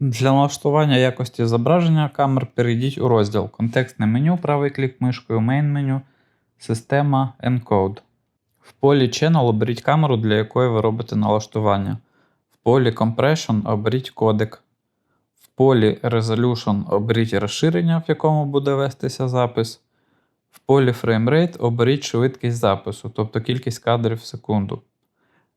Для налаштування якості зображення камер перейдіть у розділ Контекстне меню, правий клік мишкою, Main меню, Система Encode. В полі Channel оберіть камеру, для якої ви робите налаштування. В полі Compression оберіть кодек. В полі Resolution оберіть розширення, в якому буде вестися запис. В полі FrameRate оберіть швидкість запису, тобто кількість кадрів в секунду.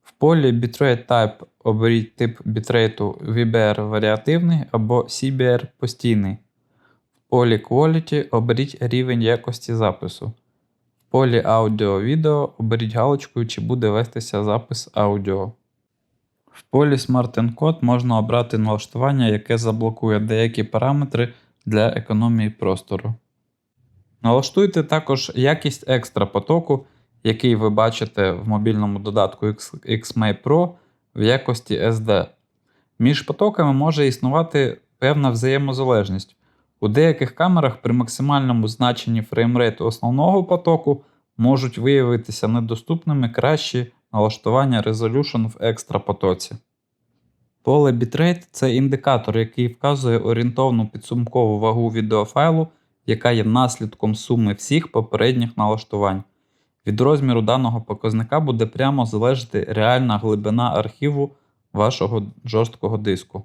В полі Bitrate Type оберіть тип бітрейту VBR варіативний або CBR постійний. В полі Quality оберіть рівень якості запису. В полі Audio-Video оберіть галочкою, чи буде вестися запис аудіо. В полі Smart Encode можна обрати налаштування, яке заблокує деякі параметри для економії простору. Налаштуйте також якість екстра потоку, який ви бачите в мобільному додатку X- Pro в якості SD. Між потоками може існувати певна взаємозалежність. У деяких камерах при максимальному значенні фреймрейту основного потоку можуть виявитися недоступними кращі налаштування Resolution в екстра потоці. Поле Bitrate – це індикатор, який вказує орієнтовну підсумкову вагу відеофайлу, яка є наслідком суми всіх попередніх налаштувань. Від розміру даного показника буде прямо залежати реальна глибина архіву вашого жорсткого диску.